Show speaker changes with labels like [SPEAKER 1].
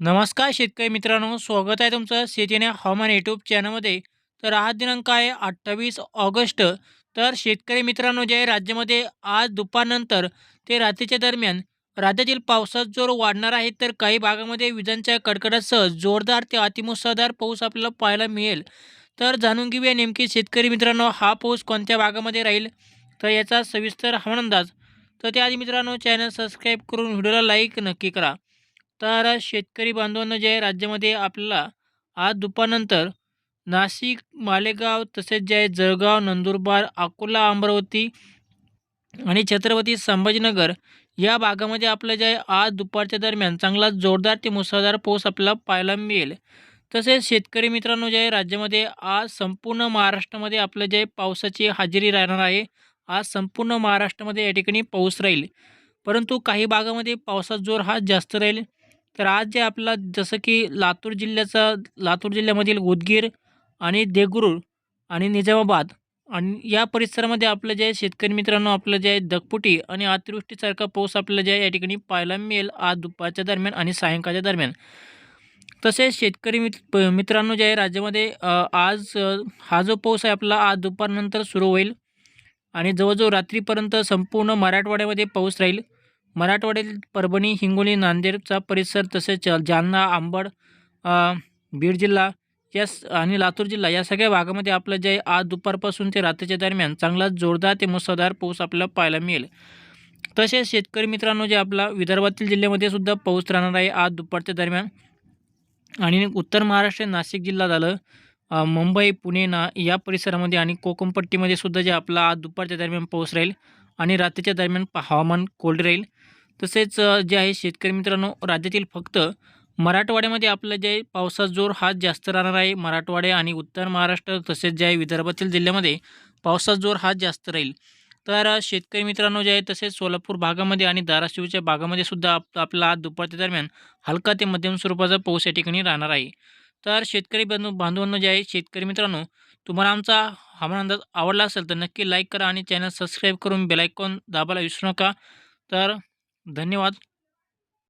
[SPEAKER 1] नमस्कार शेतकरी मित्रांनो स्वागत आहे तुमचं शेतीने हवामान यूट्यूब चॅनलमध्ये तर आज दिनांक आहे अठ्ठावीस ऑगस्ट. तर शेतकरी मित्रांनो जे राज्यामध्ये आज दुपारनंतर ते रात्रीच्या दरम्यान राज्यातील पावसाचा जोर वाढणार आहे तर काही भागामध्ये विजांच्या कडकडासह जोरदार ते अतिमुसळधार पाऊस आपल्याला पाहायला मिळेल. तर जाणून घेऊया नेमकी शेतकरी मित्रांनो हा पाऊस कोणत्या भागामध्ये राहील? तर याचा सविस्तर हवामान अंदाज. तर त्याआधी मित्रांनो चॅनल सबस्क्राईब करून व्हिडिओला लाईक नक्की करा. तर शेतकरी बांधवांनो जे आहे राज्यामध्ये आपल्याला आज दुपारनंतर नाशिक मालेगाव तसेच जे आहे जळगाव नंदुरबार अकोला अमरावती आणि छत्रपती संभाजीनगर या भागामध्ये आपलं जे आहे आज दुपारच्या दरम्यान चांगला जोरदार ते मुसळधार पाऊस आपल्याला पाहायला मिळेल. तसेच शेतकरी मित्रांनो जे आहे राज्यामध्ये आज संपूर्ण महाराष्ट्रामध्ये आपलं जे पावसाची हजेरी राहणार आहे. आज संपूर्ण महाराष्ट्रामध्ये या ठिकाणी पाऊस राहील. परंतु काही भागामध्ये पावसाचा जोर हा जास्त राहील. तर आज जे आपला जसं की लातूर जिल्ह्याचा लातूर जिल्ह्यामधील उदगीर आणि देगरूर आणि निजामाबाद आणि या परिसरामध्ये आपलं जे आहे शेतकरी मित्रांनो आपलं जे आहे दगपुटी आणि अतिवृष्टीसारखा पाऊस आपल्याला जे आहे या ठिकाणी पाहायला मिळेल आज दुपारच्या दरम्यान आणि सायंकाळच्या दरम्यान. तसेच शेतकरी मित प मित्रांनो जे आहे राज्यामध्ये आज हा जो पाऊस आहे आपला आज दुपारनंतर सुरू होईल आणि जवळजवळ रात्रीपर्यंत संपूर्ण मराठवाड्यामध्ये पाऊस राहील. मराठवाड्यातील परभणी हिंगोली नांदेडचा परिसर तसेच जालना आंबड बीड जिल्हा या आणि लातूर जिल्हा या सगळ्या भागामध्ये आपलं जे आज दुपारपासून ते रात्रीच्या दरम्यान चांगला जोरदार ते मुसळधार पाऊस आपल्याला पाहायला मिळेल. तसेच शेतकरी मित्रांनो जे आपला विदर्भातील जिल्ह्यामध्ये सुद्धा पाऊस राहणार आहे आज दुपारच्या दरम्यान. आणि उत्तर महाराष्ट्र नाशिक जिल्हा झालं मुंबई पुणे ना या परिसरामध्ये आणि कोकणपट्टीमध्ये सुद्धा जे आपला आज दुपारच्या दरम्यान पाऊस राहील आणि रात्रीच्या दरम्यान प- हवामान कोल्ड राहील. तसेच जे आहे शेतकरी मित्रांनो राज्यातील फक्त मराठवाड्यामध्ये आपलं जे पावसाचा जोर हा जास्त राहणार आहे. मराठवाडे आणि उत्तर महाराष्ट्र तसेच जे आहे विदर्भातील जिल्ह्यामध्ये पावसाचा जोर हा जास्त राहील. तर शेतकरी मित्रांनो जे आहे तसेच सोलापूर भागामध्ये आणि धाराशिवच्या भागामध्ये सुद्धा आप आपला आज दुपारच्या दरम्यान हलका ते मध्यम स्वरूपाचा पाऊस या ठिकाणी राहणार आहे. तर शेतकरी बंधू बांधवांनो जे आहे शेतकरी मित्रांनो तुम्हाला आमचा हवामान अंदाज आवडला असेल तर नक्की लाईक करा आणि चॅनल सबस्क्राईब करून बेलायकॉन दाबायला विसरू नका. तर धन्यवाद.